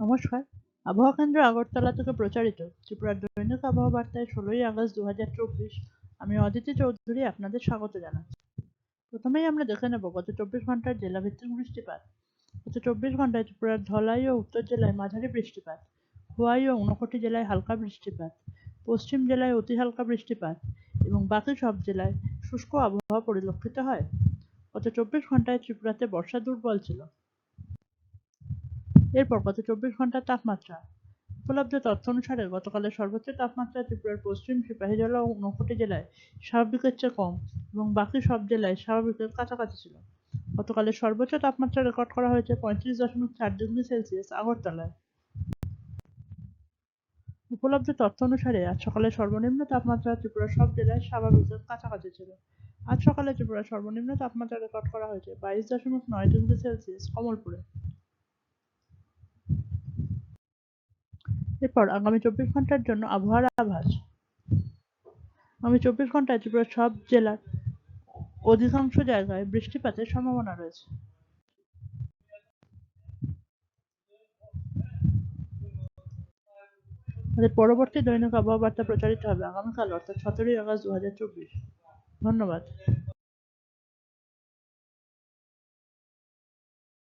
নমস্কার। আবহাওয়া কেন্দ্র আগরতলা থেকে প্রচারিত ত্রিপুরার দৈনিক আবহাওয়া বার্তায় ষোলোই আগস্ট দু হাজার চব্বিশ, আমি অদিতি চৌধুরী আপনাদের স্বাগত জানাচ্ছি। প্রথমেই আমরা দেখে নেব গত চব্বিশ ঘণ্টার জেলাভিত্তিক বৃষ্টিপাত। গত চব্বিশ ঘন্টায় ত্রিপুরার ধলাই ও উত্তর জেলায় মাঝারি বৃষ্টিপাত, খোয়াই ও ঊনকোটি জেলায় হালকা বৃষ্টিপাত, পশ্চিম জেলায় অতি হালকা বৃষ্টিপাত এবং বাকি সব জেলায় শুষ্ক আবহাওয়া পরিলক্ষিত হয়। গত চব্বিশ ঘন্টায় ত্রিপুরাতে বর্ষা দুর্বল ছিল। এরপর গত চব্বিশ ঘণ্টার তাপমাত্রা। উপলব্ধ তথ্য অনুসারে গতকালের সর্বোচ্চ তাপমাত্রা ত্রিপুরার পশ্চিম সিপাহীজলা ও ঊনকোটি জেলায় স্বাভাবিকের চেয়ে কম এবং বাকি সব জেলায় স্বাভাবিকের কাছাকাছি ছিল। গতকালের সর্বোচ্চ তাপমাত্রা রেকর্ড করা হয়েছে পঁয়ত্রিশ দশমিক চার ডিগ্রি সেলসিয়াস আগরতলায়। উপলব্ধ তথ্য অনুসারে আজ সকালে সর্বনিম্ন তাপমাত্রা ত্রিপুরার সব জেলায় স্বাভাবিকের কাছাকাছি ছিল। আজ সকালে ত্রিপুরার সর্বনিম্ন তাপমাত্রা রেকর্ড করা হয়েছে বাইশ দশমিক নয় ডিগ্রি সেলসিয়াস কমলপুরে। এরপর আগামী চব্বিশ ঘণ্টার জন্য আবহাওয়ার আভাস। আগামী চব্বিশ ঘন্টায় ত্রিপুরার সব জেলার অধিকাংশ জায়গায় বৃষ্টিপাতের সম্ভাবনা রয়েছে। আমাদের পরবর্তী দৈনিক আবহাওয়া বার্তা প্রচারিত হবে আগামীকাল, অর্থাৎ সতেরোই আগস্ট দু হাজার চব্বিশ। ধন্যবাদ।